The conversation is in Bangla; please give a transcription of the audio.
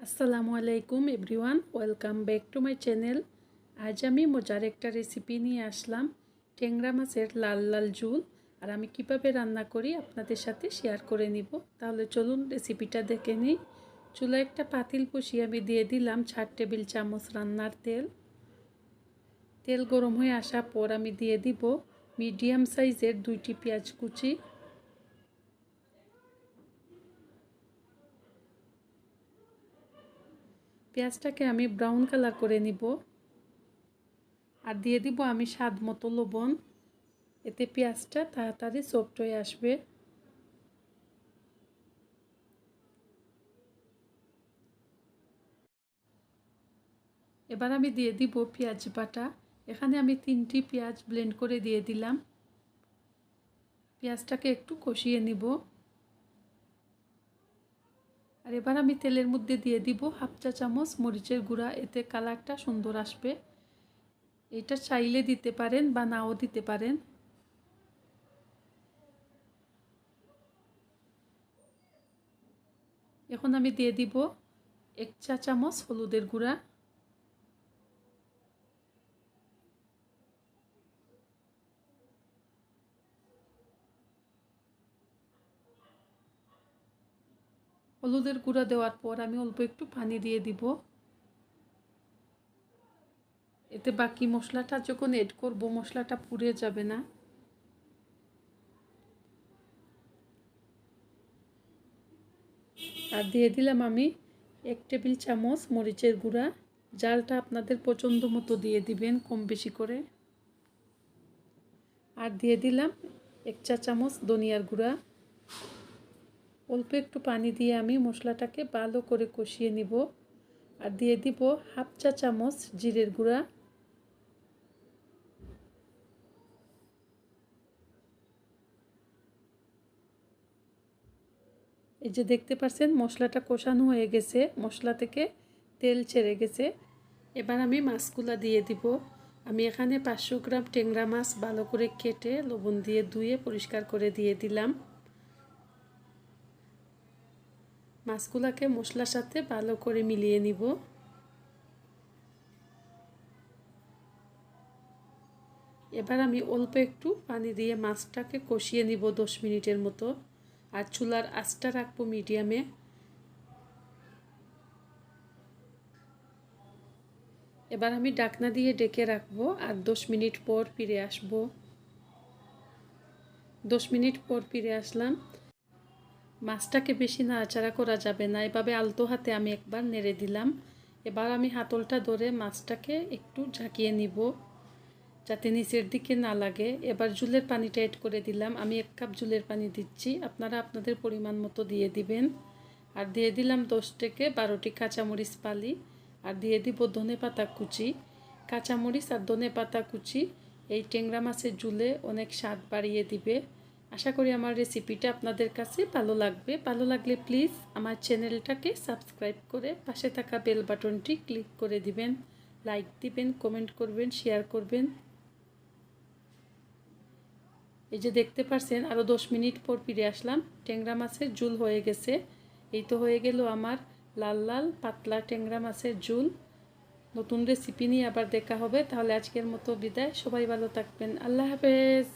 আসসালামু আলাইকুম everyone, welcome back to my channel. আজ আমি মজার একটা রেসিপি নিয়ে আসলাম, ট্যাংরা মাছের লাল লাল ঝুল। আর আমি কীভাবে রান্না করি আপনাদের সাথে শেয়ার করে নিব। তাহলে চলুন রেসিপিটা দেখে নিই। চুলা একটা পাতিল বসিয়ে আমি দিয়ে দিলাম চার টেবিল চামচ রান্নার তেল। তেল গরম হয়ে আসার পর আমি দিয়ে দিব মিডিয়াম সাইজের দুইটি পেঁয়াজ কুচি। পেঁয়াজটাকে আমি ব্রাউন কালার করে নিব। আর দিয়ে দিব আমি স্বাদ মতো লবণ। এতে পেঁয়াজটা তাড়াতাড়ি সফট হয়ে আসবে। এবার আমি দিয়ে দিব পেঁয়াজ বাটা। এখানে আমি তিনটি পেঁয়াজ ব্লেন্ড করে দিয়ে দিলাম। পেঁয়াজটাকে একটু কষিয়ে নিব। আর এবার আমি তেলের মধ্যে দিয়ে দিব হাফ চা চামচ মরিচের গুঁড়া, এতে কালারটা সুন্দর আসবে। এটা চাইলে দিতে পারেন বা নাও দিতে পারেন। এখন আমি দিয়ে দিব এক চা চামচ হলুদের গুঁড়া। হলুদের গুঁড়া দেওয়ার পর আমি অল্প একটু পানি দিয়ে দিব। এতে বাকি মশলাটা যখন এড করব, মশলাটা পুড়ে যাবে না। আর দিয়ে দিলাম আমি এক টেবিল চামচ মরিচের গুঁড়া। জালটা আপনাদের পছন্দ মতো দিয়ে দিবেন, কম বেশি করে। আর দিয়ে দিলাম এক চা চামচ ধনিয়ার গুঁড়া। অল্প একটু পানি দিয়ে আমি মশলাটাকে ভালো করে কষিয়ে নিব আর দিয়ে দিব হাফ চা চামচ জিরের গুঁড়া। এই যে দেখতে পাচ্ছেন, মশলাটা কষানো হয়ে গেছে, মশলা থেকে তেল ছেড়ে গেছে। এবার আমি মাছগুলা দিয়ে দিব। আমি এখানে পাঁচশো গ্রাম টেংরা মাছ ভালো করে কেটে লবণ দিয়ে ধুয়ে পরিষ্কার করে দিয়ে দিলাম। মাছগুলাকে মশলার সাথে ভালো করে মিলিয়ে নিব। এবার আমি অল্প একটু পানি দিয়ে মাছটাকে কষিয়ে নিব দশ মিনিটের মতো। আর চুলার আঁচটা রাখব মিডিয়ামে। এবার আমি ডাকনা দিয়ে ডেকে রাখব আর দশ মিনিট পর ফিরে আসব। দশ মিনিট পর ফিরে আসলাম। মাছটাকে বেশি নাড়াচাড়া করা যাবে না। এভাবে আলতো হাতে আমি একবার নেড়ে দিলাম। এবার আমি হাতলটা ধরে মাছটাকে একটু ঝাঁকিয়ে নিব, যাতে নিচের দিকে না লাগে। এবার জুলের পানিটা এড করে দিলাম। আমি এক কাপ জুলের পানি দিচ্ছি। আপনারা আপনাদের পরিমাণ মতো দিয়ে দিবেন। আর দিয়ে দিলাম দশ থেকে বারোটি কাঁচামরিচ পালি আর দিয়ে দিব ধনে পাতা কুচি। কাঁচামরিচ আর ধনে পাতা কুচি এই টেংরা মাছের জুলে অনেক স্বাদ বাড়িয়ে দিবে। আশা করি আমার রেসিপিটা আপনাদের কাছে ভালো লাগবে। ভালো লাগলে প্লিজ আমার চ্যানেলটাকে সাবস্ক্রাইব করে পাশে থাকা বেল বাটনটি ক্লিক করে দিবেন। লাইক দিবেন কমেন্ট করবেন শেয়ার করবেন। এই যে দেখতে পারছেন আরও দশ মিনিট পর ফিরে আসলাম। ট্যাংরা মাছের ঝুল হয়ে গেছে। এই তো হয়ে গেল আমার লাল লাল পাতলা ট্যাংরা মাছের ঝুল। নতুন রেসিপি নিয়ে আবার দেখা হবে। তাহলে আজকের মতো বিদায়। সবাই ভালো থাকবেন। আল্লাহ হাফেজ।